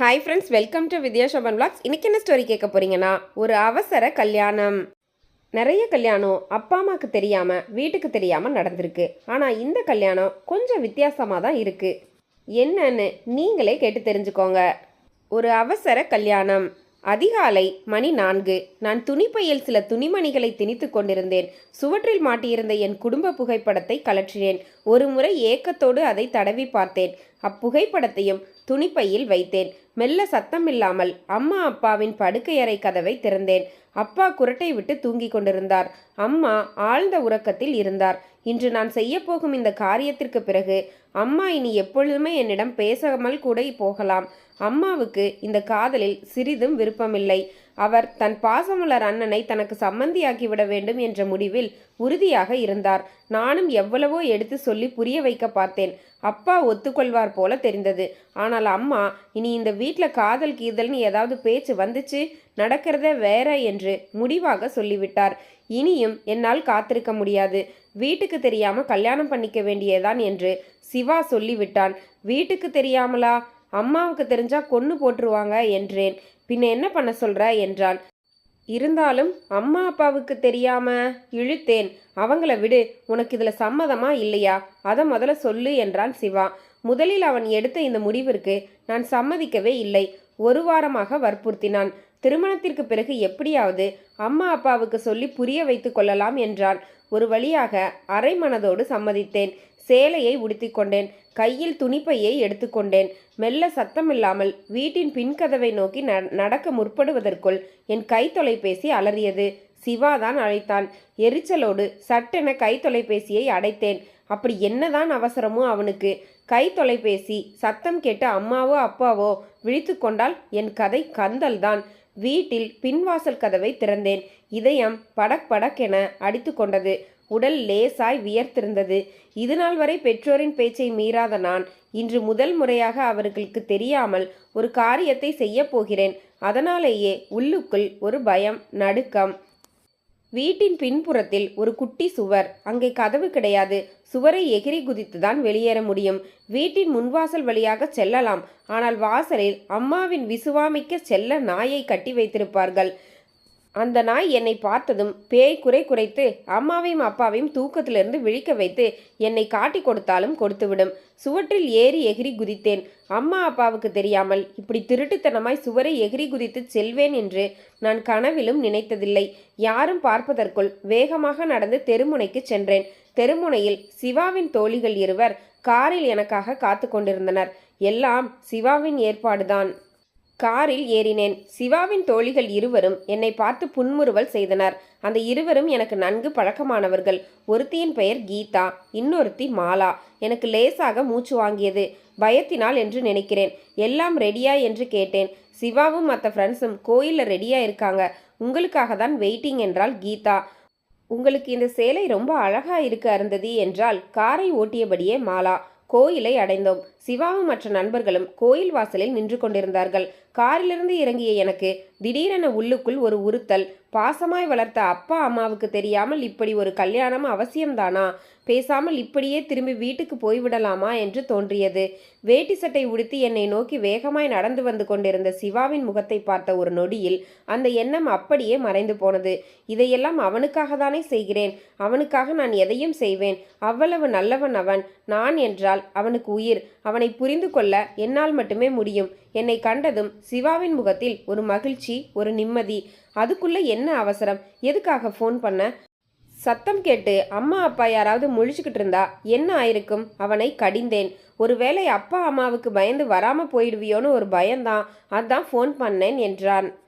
Hi friends welcome to Vidya Shoban blogs இன்னைக்கு என்ன story கேட்க போகிறீங்கன்னா ஒரு அவசர கல்யாணம். நிறைய கல்யாணம் அப்பா அம்மாவுக்கு தெரியாமல் வீட்டுக்கு தெரியாமல் நடந்திருக்கு. ஆனால் இந்த கல்யாணம் கொஞ்சம் வித்தியாசமாக தான் இருக்குது என்னன்னு நீங்களே கேட்டு தெரிஞ்சுக்கோங்க. ஒரு அவசர கல்யாணம். அதிகாலை மணி நான்கு. நான் துணிப்பையில் சில துணிமணிகளை திணித்து கொண்டிருந்தேன். சுவற்றில் மாட்டியிருந்த என் குடும்ப புகைப்படத்தை கலற்றினேன் ஒரு முறை ஏக்கத்தோடு அதை தடவி பார்த்தேன். அப்புகைப்படத்தையும் துணிப்பையில் வைத்தேன். மெல்ல சத்தமில்லாமல் அம்மா அப்பாவின் படுக்கையறை கதவை திறந்தேன். அப்பா குரட்டை விட்டு தூங்கிக் கொண்டிருந்தார். அம்மா ஆழ்ந்த உறக்கத்தில் இருந்தார். இன்று நான் செய்யப்போகும் இந்த காரியத்திற்கு பிறகு அம்மா இனி எப்பொழுதுமே என்னிடம் பேசாமல் கூட போகலாம். அம்மாவுக்கு இந்த காதலில் சிறிதும் விருப்பமில்லை. அவர் தன் பாசமலர் அண்ணனை தனக்கு சம்மந்தியாக்கிவிட வேண்டும் என்ற முடிவில் உறுதியாக இருந்தார். நானும் எவ்வளவோ எடுத்து சொல்லி புரிய வைக்க பார்த்தேன். அப்பா ஒத்துக்கொள்வார் போல தெரிந்தது. ஆனால் அம்மா இனி இந்த வீட்டில் காதல் கீதல்னு ஏதாவது பேச்சு வந்துச்சு? நடக்கிறதே வேற என்று முடிவாக சொல்லிவிட்டார். இனியும் என்னால் காத்திருக்க முடியாது. வீட்டுக்கு தெரியாம கல்யாணம் பண்ணிக்க வேண்டியதான் என்று சிவா சொல்லிவிட்டான். வீட்டுக்கு தெரியாமலா? அம்மாவுக்கு தெரிஞ்சா கொன்னு போட்டுருவாங்க என்றேன். பின்ன என்ன பண்ண சொல்ற என்றான். இருந்தாலும் அம்மா அப்பாவுக்கு தெரியாம இழுத்தேன். அவங்கள விடு உனக்கு இதுல சம்மதமா இல்லையா? அதை முதல்ல சொல்லு என்றான் சிவா. முதலில் அவன் எடுத்த இந்த முடிவிற்கு நான் சம்மதிக்கவே இல்லை. ஒரு வாரமாக வற்புறுத்தினான். திருமணத்திற்கு பிறகு எப்படியாவது அம்மா அப்பாவுக்கு சொல்லி புரிய வைத்து கொள்ளலாம் என்றான். ஒரு வழியாக அரை மனதோடு சம்மதித்தேன். சேலையை உடுத்திக்கொண்டேன் கையில் துணிப்பையை எடுத்துக்கொண்டேன் மெல்ல சத்தமில்லாமல் வீட்டின் பின்கதவை நோக்கி ந- நடக்க முற்படுவதற்குள் என் கை தொலைபேசி அலறியது. சிவாதான் அழைத்தான். எரிச்சலோடு சட்டென கை தொலைபேசியை அடைத்தேன். அப்படி என்னதான் அவசரமோ அவனுக்கு. கை தொலைபேசி சத்தம் கேட்டு அம்மாவோ அப்பாவோ விழித்து கொண்டால் என் கதை கந்தல்தான். வீட்டில் பின்வாசல் கதவை திறந்தேன். இதயம் படக் படக்கென அடித்து கொண்டது. உடல் லேசாய் வியர்த்திருந்தது. இதுநாள் வரை பெற்றோரின் பேச்சை மீறாத நான் இன்று முதல் முறையாக அவர்களுக்கு தெரியாமல் ஒரு காரியத்தை செய்யப் போகிறேன். அதனாலேயே உள்ளுக்குள் ஒரு பயம் நடுக்கம் வீட்டின் பின்புறத்தில் ஒரு குட்டி சுவர். அங்கே கதவு கிடையாது. சுவரை எகிரி குதித்துதான் வெளியேற முடியும். வீட்டின் முன்வாசல் வழியாக செல்லலாம். ஆனால் வாசலில் அம்மாவின் விசுவாமிக்க செல்ல நாயை கட்டி வைத்திருப்பார்கள். அந்த நாய் என்னை பார்த்ததும் பேய் குறை குறைத்து அம்மாவையும் அப்பாவையும் தூக்கத்திலிருந்து விழிக்க வைத்து என்னை காட்டி கொடுத்தாலும் கொடுத்துவிடும். சுவற்றில் ஏறி எகிரி குதித்தேன். அம்மா அப்பாவுக்கு தெரியாமல் இப்படி திருட்டுத்தனமாய் சுவரை எகிரி குதித்து செல்வேன் என்று நான் கனவிலும் நினைத்ததில்லை. யாரும் பார்ப்பதற்குள் வேகமாக நடந்து தெருமுனைக்கு சென்றேன். தெருமுனையில் சிவாவின் தோழிகள் இருவர் காரில் எனக்காக காத்து கொண்டிருந்தனர். எல்லாம் சிவாவின் ஏற்பாடுதான். காரில் ஏறினேன். சிவாவின் தோழிகள் இருவரும் என்னை பார்த்து புன்முறுவல் செய்தனர். அந்த இருவரும் எனக்கு நன்கு பழக்கமானவர்கள். ஒருத்தியின் பெயர் கீதா இன்னொருத்தி மாலா. எனக்கு லேசாக மூச்சு வாங்கியது. பயத்தினால் என்று நினைக்கிறேன். எல்லாம் ரெடியா என்று கேட்டேன். சிவாவும் மற்ற ஃப்ரெண்ட்ஸும் கோயிலில் ரெடியா இருக்காங்க. உங்களுக்காக தான் வெயிட்டிங் என்றால் கீதா. உங்களுக்கு இந்த சேலை ரொம்ப அழகாக இருக்கு அருந்ததி என்றால் காரை ஓட்டியபடியே மாலா. கோயிலை அடைந்தோம். சிவாவும் மற்ற நண்பர்களும் கோயில் வாசலில் நின்று கொண்டிருந்தார்கள். காரிலிருந்து இறங்கிய எனக்கு திடீரென உள்ளுக்குள் ஒரு உறுத்தல் பாசமாய் வளர்த்த அப்பா அம்மாவுக்கு தெரியாமல் இப்படி ஒரு கல்யாணம் அவசியம்தானா? பேசாமல் இப்படியே திரும்பி வீட்டுக்கு போய்விடலாமா என்று தோன்றியது. வேட்டி சட்டை உடுத்தி என்னை நோக்கி வேகமாய் நடந்து வந்து கொண்டிருந்த சிவாவின் முகத்தை பார்த்த ஒரு நொடியில் அந்த எண்ணம் அப்படியே மறைந்து போனது. இதையெல்லாம் அவனுக்காக தானே செய்கிறேன். அவனுக்காக நான் எதையும் செய்வேன். அவ்வளவு நல்லவன் அவன். நான் என்றால் அவனுக்கு உயிர். அவனை புரிந்து கொள்ள என்னால் மட்டுமே முடியும். என்னை கண்டதும் சிவாவின் முகத்தில் ஒரு மகிழ்ச்சி ஒரு நிம்மதி. அதுக்குள்ளே என்ன அவசரம்? எதுக்காக ஃபோன் பண்ண? சத்தம் கேட்டு அம்மா அப்பா யாராவது முழிச்சுக்கிட்டு இருந்தா என்ன ஆயிருக்கும்? அவனை கடிந்தேன். ஒருவேளை அப்பா அம்மாவுக்கு பயந்து வராம போயிடுவியோன்னு ஒரு பயம்தான். அதான் ஃபோன் பண்ணேன் என்றான்.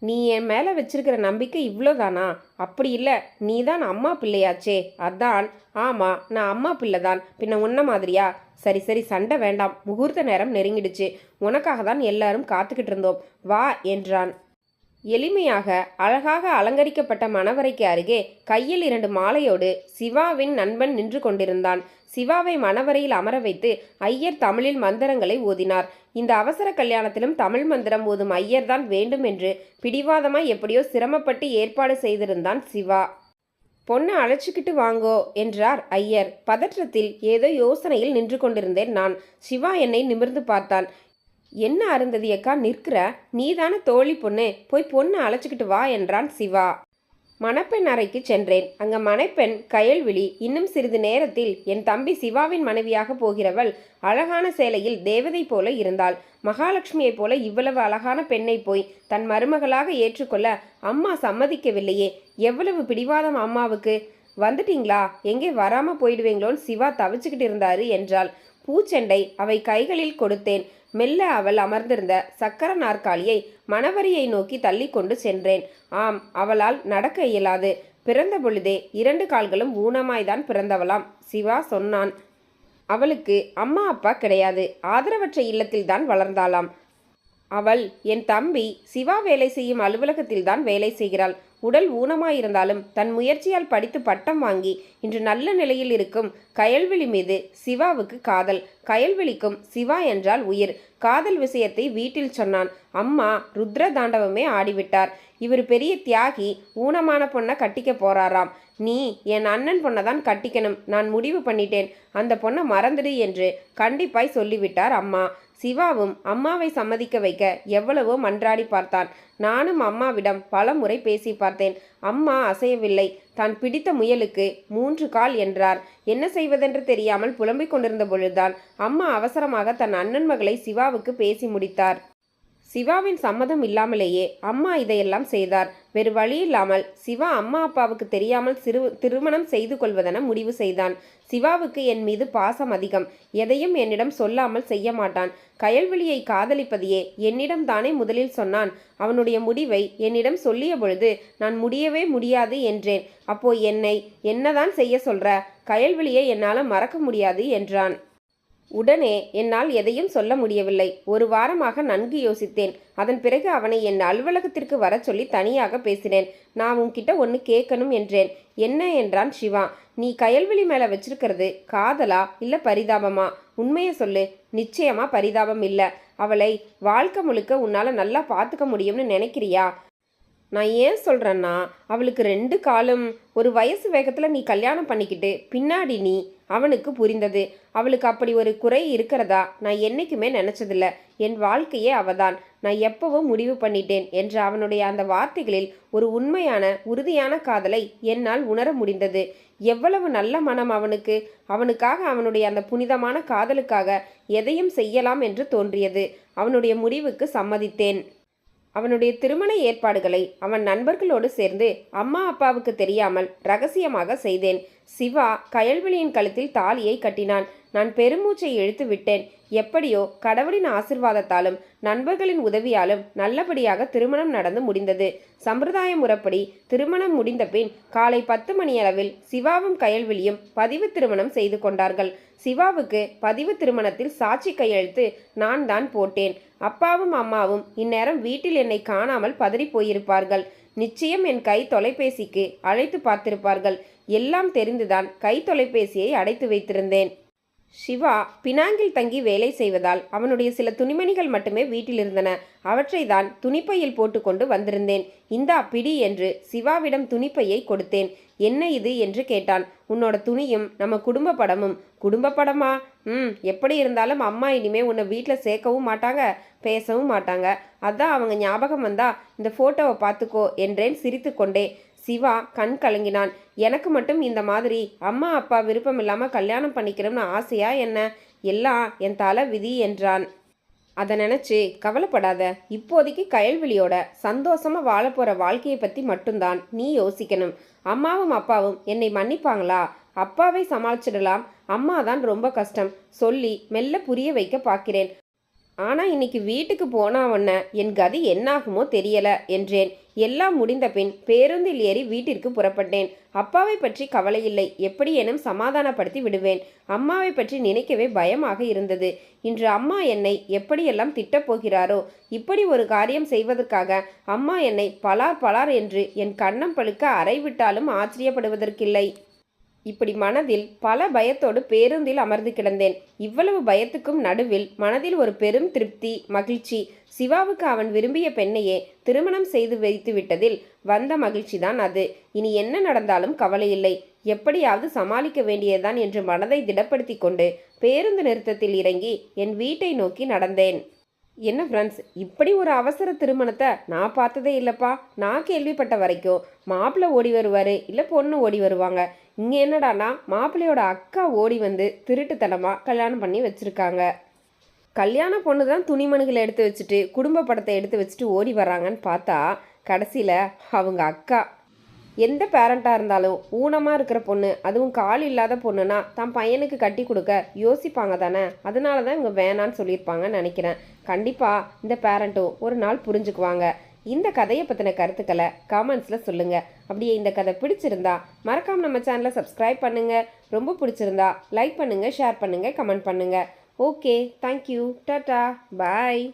நீ என் மேலே வச்சிருக்கிற நம்பிக்கை இவ்வளோதானா அப்படி இல்லை. நீ தான் அம்மா பிள்ளையாச்சே. அதான். ஆமாம் நான் அம்மா பிள்ளை தான் பின்ன உன்ன மாதிரியா? சரி சரி சண்டை வேண்டாம். முகூர்த்த நேரம் நெருங்கிடுச்சு. உனக்காக தான் எல்லாரும் காத்துக்கிட்டு இருந்தோம். வா என்றான். எளிமையாக அழகாக அலங்கரிக்கப்பட்ட மணவரைக்கு அருகே கையில் இரண்டு மாலையோடு சிவாவின் நண்பன் நின்று கொண்டிருந்தான். சிவாவை மணவரையில் அமர வைத்து ஐயர் தமிழில் மந்திரங்களை ஓதினார். இந்த அவசர கல்யாணத்திலும் தமிழ் மந்திரம் ஓதும் ஐயர் தான் வேண்டும் என்று பிடிவாதமாய் எப்படியோ சிரமப்பட்டு ஏற்பாடு செய்திருந்தான் சிவா. பொண்ணை அழைச்சிக்கிட்டு வாங்கோ என்றார் ஐயர். பதற்றத்தில் ஏதோ யோசனையில் நின்று கொண்டிருந்தேன் நான். சிவா என்னை நிமிர்ந்து பார்த்தான். என்ன அருந்ததி அக்கா நிற்கிற? நீதான தோழி பொண்ணு போய் பொண்ணு அழைச்சிக்கிட்டு வா என்றான் சிவா. மணப்பெண் அறைக்கு சென்றேன். அங்க மணப்பெண் கயல்விழி இன்னும் சிறிது நேரத்தில் என் தம்பி சிவாவின் மனைவியாக போகிறவள் அழகான சேலையில் தேவதை போல இருந்தாள். மகாலட்சுமியைப் போல இவ்வளவு அழகான பெண்ணை போய் தன் மருமகளாக ஏற்றுக்கொள்ள அம்மா சம்மதிக்கவில்லையே. எவ்வளவு பிடிவாதம் அம்மாவுக்கு? வந்துட்டீங்களா? எங்கே வராமல் போயிடுவீங்களோன்னு சிவா தவிச்சுக்கிட்டு இருந்தாரு என்றாள். பூச்செண்டை அவை கைகளில் கொடுத்தேன். மெல்ல அவள் அமர்ந்திருந்த சக்கர நாற்காலியை மணவரியை நோக்கி தள்ளி கொண்டு சென்றேன். ஆம் அவளால் நடக்க இயலாது. பிறந்த பொழுதே இரண்டு கால்களும் ஊனமாய்தான் பிறந்தவளாம் சிவா சொன்னான். அவளுக்கு அம்மா அப்பா கிடையாது. ஆதரவற்ற இல்லத்தில்தான் வளர்ந்தாளாம். அவள் என் தம்பி சிவா வேலை செய்யும் அலுவலகத்தில்தான் வேலை செய்கிறாள். உடல் ஊனமாயிருந்தாலும் தன் முயற்சியால் படித்து பட்டம் வாங்கி இன்று நல்ல நிலையில் இருக்கும் கயல்விழி மீது சிவாவுக்கு காதல். கயல்விழிக்கும் சிவா என்றால் உயிர். காதல் விஷயத்தை வீட்டில் சொன்னான். அம்மா ருத்ர தாண்டவமே ஆடிவிட்டார். இவர் பெரிய தியாகி ஊனமான பொண்ணை கட்டிக்க போறாராம். நீ என் அண்ணன் பொண்ணை தான் கட்டிக்கணும். நான் முடிவு பண்ணிட்டேன். அந்த பொண்ணை மறந்துடு என்று கண்டிப்பாய் சொல்லிவிட்டார் அம்மா. சிவாவும் அம்மாவை சம்மதிக்க வைக்க எவ்வளவோ மன்றாடி பார்த்தான். நானும் அம்மாவிடம் பல முறை பேசி பார்த்தேன். அம்மா அசையவில்லை. தான் பிடித்த முயலுக்கு மூன்று கால் என்றார். என்ன செய்வதென்று தெரியாமல் புலம்பிக் கொண்டிருந்த பொழுதுதான் அம்மா அவசரமாக தன் அண்ணன் மகளை சிவாவுக்கு பேசி முடித்தார். சிவாவின் சம்மதம் இல்லாமலேயே அம்மா இதையெல்லாம் செய்தார். வேறு வழியில்லாமல் சிவா அம்மா அப்பாவுக்கு தெரியாமல் சிறு திருமணம் செய்து கொள்வதென முடிவு செய்தான். சிவாவுக்கு என் மீது பாசம் அதிகம். எதையும் என்னிடம் சொல்லாமல் செய்ய மாட்டான். கயல்விழியை காதலிப்பதையே என்னிடம் தானே முதலில் சொன்னான். அவனுடைய முடிவை என்னிடம் சொல்லிய பொழுது நான் முடியவே முடியாது என்றேன். அப்போ என்னை என்னதான் செய்ய சொல்ற? கயல்விழியை என்னால் மறக்க முடியாது என்றான். உடனே என்னால் எதையும் சொல்ல முடியவில்லை. ஒரு வாரமாக நன்கு யோசித்தேன். அதன் பிறகு அவனை என் அலுவலகத்திற்கு வர சொல்லி தனியாக பேசினேன். நான் உன்கிட்ட ஒன்று கேட்கணும் என்றேன். என்ன என்றான் சிவா. நீ கயல்விழி மேலே வச்சிருக்கிறது காதலா இல்லை பரிதாபமா? உண்மையை சொல்லு. நிச்சயமா பரிதாபம் இல்லை. அவளை வாழ்க்கை முழுக்க உன்னால் நல்லா பார்த்துக்க முடியும்னு நினைக்கிறியா? நான் ஏன் சொல்கிறேன்னா அவளுக்கு ரெண்டு காலும் ஒரு வயசு வேகத்தில் நீ கல்யாணம் பண்ணிக்கிட்டு பின்னாடி நீ அவனுக்கு புரிந்தது. அவளுக்கு அப்படி ஒரு குறை இருக்கிறதா? நான் என்றைக்குமே நினச்சதில்ல. என் வாழ்க்கையே அவதான். நான் எப்பவும் முடிவு பண்ணிட்டேன் என்ற அவனுடைய அந்த வார்த்தைகளில் ஒரு உண்மையான உறுதியான காதலை என்னால் உணர முடிந்தது. எவ்வளவு நல்ல மனம் அவனுக்கு. அவனுக்காக அவனுடைய அந்த புனிதமான காதலுக்காக எதையும் செய்யலாம் என்று தோன்றியது. அவனுடைய முடிவுக்கு சம்மதித்தேன். அவனுடைய திருமண ஏற்பாடுகளை அவன் நண்பர்களோடு சேர்ந்து அம்மா அப்பாவுக்கு தெரியாமல் ரகசியமாக செய்தேன். சிவா கயல்வெளியின் கழுத்தில் தாலியை கட்டினான். நான் பெருமூச்சை இழுத்து விட்டேன். எப்படியோ கடவுளின் ஆசிர்வாதத்தாலும் நண்பர்களின் உதவியாலும் நல்லபடியாக திருமணம் நடந்து முடிந்தது. சம்பிரதாய முறைப்படி திருமணம் முடிந்த பின் காலை பத்து மணியளவில் சிவாவும் கயல்விழியும் பதிவு திருமணம் செய்து கொண்டார்கள். சிவாவுக்கு பதிவு திருமணத்தில் சாட்சி கையெழுத்து நான் தான் போட்டேன். அப்பாவும் அம்மாவும் இந்நேரம் வீட்டில் என்னை காணாமல் பதறி போயிருப்பார்கள் நிச்சயம் என் கை தொலைபேசிக்கு அழைத்து பார்த்திருப்பார்கள். எல்லாம் தெரிந்துதான் கை தொலைபேசியை அடைத்து வைத்திருந்தேன். சிவா பினாங்கில் தங்கி வேலை செய்வதால் அவனுடைய சில துணிமணிகள் மட்டுமே வீட்டில் இருந்தன. அவற்றை தான் துணிப்பையில் போட்டுக்கொண்டு வந்திருந்தேன். இந்தா பிடி என்று சிவாவிடம் துணிப்பையை கொடுத்தேன். என்ன இது என்று கேட்டான். உன்னோட துணியும் நம்ம குடும்ப படமும். குடும்ப படமா? ம் எப்படி இருந்தாலும் அம்மா இனிமே உன்னை வீட்டில் சேர்க்கவும் மாட்டாங்க பேசவும் மாட்டாங்க. அதான் அவங்க ஞாபகம் வந்தா இந்த ஃபோட்டோவை பார்த்துக்கோ என்றேன் சிரித்துக்கொண்டே சிவா கண் கலங்கினான். எனக்கு மட்டும் இந்த மாதிரி அம்மா அப்பா விருப்பம் இல்லாமல் கல்யாணம் பண்ணிக்கணும்னு ஆசையா என்ன? எல்லாம் என் தலை விதி என்றான். அதை நினச்சி கவலைப்படாத. இப்போதைக்கு கயல்விழியோட சந்தோஷமாக வாழ போகிற வாழ்க்கையை பற்றி மட்டும்தான் நீ யோசிக்கணும். அம்மாவும் அப்பாவும் என்னை மன்னிப்பாங்களா? அப்பாவை சமாளிச்சிடலாம். அம்மா தான் ரொம்ப கஷ்டம். சொல்லி மெல்ல புரிய வைக்க பார்க்கிறேன். ஆனால் இன்னைக்கு வீட்டுக்கு போனா உன்ன என் கதி என்னாகுமோ தெரியல என்றேன். எல்லாம் முடிந்த பின் பேருந்தில் ஏறி வீட்டிற்கு புறப்பட்டேன். அப்பாவை பற்றி கவலையில்லை எப்படியேனும் சமாதானப்படுத்தி விடுவேன். அம்மாவை பற்றி நினைக்கவே பயமாக இருந்தது. இன்று அம்மா என்னை எப்படியெல்லாம் திட்டப் போகிறாரோ இப்படி ஒரு காரியம் செய்வதற்காக அம்மா என்னை பலார் பலார் என்று என் கண்ணம் பழுக்க அறை விட்டாலும் ஆச்சரியப்படுவதற்கில்லை. இப்படி மனதில் பல பயத்தோடு பேருந்தில் அமர்ந்து கிடந்தேன். இவ்வளவு பயத்துக்கும் நடுவில் மனதில் ஒரு பெரும் திருப்தி மகிழ்ச்சி. சிவாவுக்கு அவன் விரும்பிய பெண்ணையே திருமணம் செய்து வைத்து விட்டதில் வந்த மகிழ்ச்சிதான் அது. இனி என்ன நடந்தாலும் கவலையில்லை எப்படியாவது சமாளிக்க வேண்டியதுதான் என்று மனதை திடப்படுத்தி கொண்டு பேருந்து நிறுத்தத்தில் இறங்கி என் வீட்டை நோக்கி நடந்தேன். என்ன ஃப்ரெண்ட்ஸ் இப்படி ஒரு அவசர திருமணத்தை நான் பார்த்ததே இல்லைப்பா. நான் கேள்விப்பட்ட வரைக்கும் மாப்பிள்ளை ஓடி வருவார் இல்லை பொண்ணு ஓடி வருவாங்க. இங்கே என்னடானா மாப்பிள்ளையோட அக்கா ஓடி வந்து திருட்டுத்தனமாக கல்யாணம் பண்ணி வச்சுருக்காங்க. கல்யாண பொண்ணு தான் துணிமணிகளை எடுத்து வச்சுட்டு குடும்ப படத்தை எடுத்து வச்சுட்டு ஓடி வர்றாங்கன்னு பார்த்தா கடைசியில் அவங்க அக்கா எந்த பேரண்ட்டாக இருந்தாலும் ஊனமாக இருக்கிற பொண்ணு அதுவும் கால் இல்லாத பொண்ணுனா தன் பையனுக்கு கட்டி கொடுக்க யோசிப்பாங்க தானே? அதனால தான் இவங்க வேணான்னு சொல்லியிருப்பாங்கன்னு நினைக்கிறேன். கண்டிப்பாக இந்த பேரண்ட்டும் ஒரு நாள் புரிஞ்சுக்குவாங்க. இந்த கதையை பற்றின கருத்துக்களை கமெண்ட்ஸில் சொல்லுங்கள் அப்படியே இந்த கதை பிடிச்சிருந்தா மறக்காமல் நம்ம சேனலை சப்ஸ்கிரைப் பண்ணுங்கள் ரொம்ப பிடிச்சிருந்தா லைக் பண்ணுங்கள் ஷேர் பண்ணுங்கள் கமெண்ட் பண்ணுங்கள் ஓகே தேங்க்யூ டாட்டா பாய்